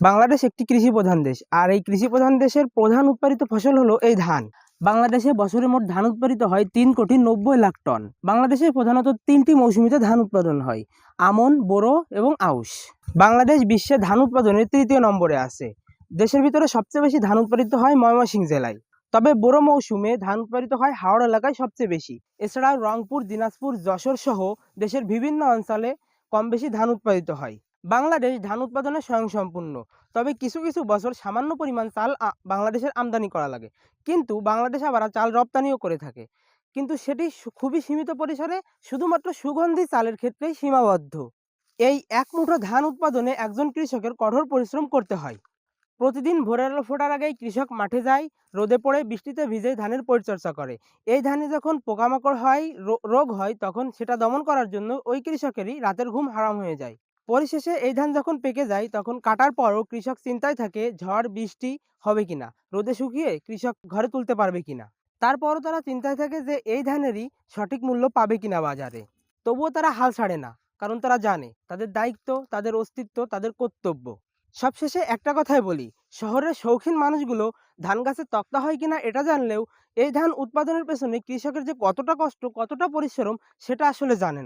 বাংলাদেশ একটি কৃষি প্রধান দেশ। আর এই কৃষি প্রধান দেশের প্রধান উৎপাদিত ফসল হলো এই ধান। বাংলাদেশে বছরে মোট ধান উৎপাদিত হয় তিন কোটি নব্বই লাখ টন। বাংলাদেশে প্রধানত তিনটি মৌসুমিতে ধান উৎপাদন হয়, আমন, বোরো এবং আউশ। বাংলাদেশ বিশ্বে ধান উৎপাদনে তৃতীয় নম্বরে আছে। দেশের ভিতরে সবচেয়ে বেশি ধান উৎপাদিত হয় ময়মনসিংহ জেলায়। তবে বোরো মৌসুমে ধান উৎপাদিত হয় হাওড় এলাকায় সবচেয়ে বেশি। এছাড়াও রংপুর, দিনাজপুর, যশোর সহ দেশের বিভিন্ন অঞ্চলে কম বেশি ধান উৎপাদিত হয়। বাংলাদেশ ধান উৎপাদনে স্বয়ংসম্পূর্ণ। তবে কিছু কিছু বছর সামান্য পরিমাণ চাল বাংলাদেশের আমদানি করা লাগে। কিন্তু বাংলাদেশ আবার চাল রপ্তানিও করে থাকে। কিন্তু সেটি খুবই সীমিত পরিসরে শুধুমাত্র সুগন্ধি চালের ক্ষেত্রেই সীমাবদ্ধ। এই এক মুঠো ধান উৎপাদনে একজন কৃষকের কঠোর পরিশ্রম করতে হয়। প্রতিদিন ভোরের ফোটার আগেই কৃষক মাঠে যায়, রোদে পড়ে বৃষ্টিতে ভিজে ধানের পরিচর্যা করে। এই ধানে যখন পোকামাকড় হয় রোগ হয়, তখন সেটা দমন করার জন্য ওই কৃষকেরই রাতের ঘুম হারাম হয়ে যায়। পরিশেষে এই ধান যখন পেকে যায়, তখন কাটার পরও কৃষক চিন্তায় থাকে, ঝড়, বৃষ্টি হবে কিনা রোদে শুকিয়ে কৃষক ঘরে তুলতে পারবে কিনা তারপরও তারা চিন্তায় থাকে যে এই ধানেরই সঠিক মূল্য পাবে কিনা বাজারে। তবুও তারা হাল ছাড়ে না, কারণ তারা জানে তাদের দায়িত্ব, তাদের অস্তিত্ব, তাদের কর্তব্য। সবশেষে একটা কথাই বলি, শহরের শৌখিন মানুষগুলো ধান গাছের তক্তা হয় কিনা এটা জানলেও এই ধান উৎপাদনের পেছনে কৃষকের যে কতটা কষ্ট, কতটা পরিশ্রম, সেটা আসলে জানে না।